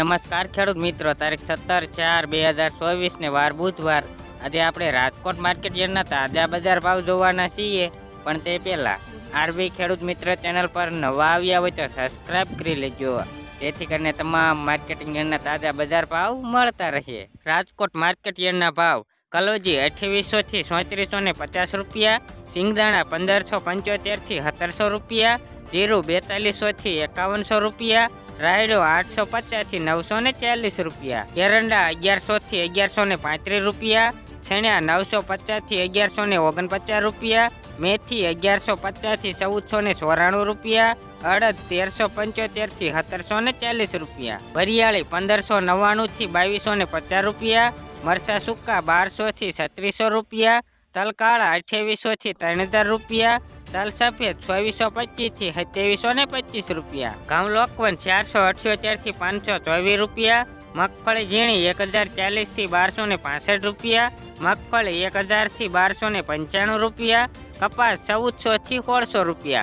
નમસ્કાર ખેડૂત મિત્રો, તારીખ સત્તર ચાર બે હજાર ચોવીસને વાર બુધવાર. આજે આપણે રાજકોટ માર્કેટ યાર્ડના તાજા બજાર ભાવ જોવાના છીએ, પણ તે પહેલાં આરબી ખેડૂત મિત્ર ચેનલ પર નવા આવ્યા હોય તો સબસ્ક્રાઇબ કરી લેજો. જેથી કરીને તમામ માર્કેટિંગ યાર્ડના તાજા બજાર ભાવ મળતા રહે. રાજકોટ માર્કેટ યાર્ડના ભાવ, કલોજી અઠ્યાવીસોથી સોત્રીસો ને પચાસ રૂપિયા, સિંગદાણા પંદરસો પંચોતેરથી સત્તરસો રૂપિયા, જીરું બેતાલીસોથી એકાવનસો રૂપિયા રાયડો આઠસો પચાસથી નવસો ને ચાલીસ રૂપિયા એરંડા અગિયારસો થી અગિયારસો ને પાંત્રીસ રૂપિયા, છેણ્યા નવસો પચાસથી અગિયારસો ને ઓગણપચાસ રૂપિયા, મેથી અગિયારસો પચાસથી ચૌદસો ને ચોરાણું રૂપિયા, અડદ તેરસો પંચોતેરથી સત્તરસો ને ચાલીસ રૂપિયા વરિયાળી પંદરસો નવ્વાણું થી બાવીસો ને પચાસ રૂપિયા મરસા સૂકા બારસો થી છત્રીસો રૂપિયા, તલકાળા અઠ્યાવીસો થી ત્રણ હજાર રૂપિયા તલ સફેદ ચોવીસો પચીસથી સત્યાવીસો ને પચીસ રૂપિયા. ઘઉં લોકવન ચારસો અઠ્યોતેરથી પાંચસો ચોવીસ રૂપિયા. મગફળી ઝીણી એક હજાર ચાલીસથી બારસો ને પાસઠ રૂપિયા. મગફળી એક હજારથી બારસો ને પંચાણું રૂપિયા. કપાસ ચૌદસો થી સોળસો રૂપિયા.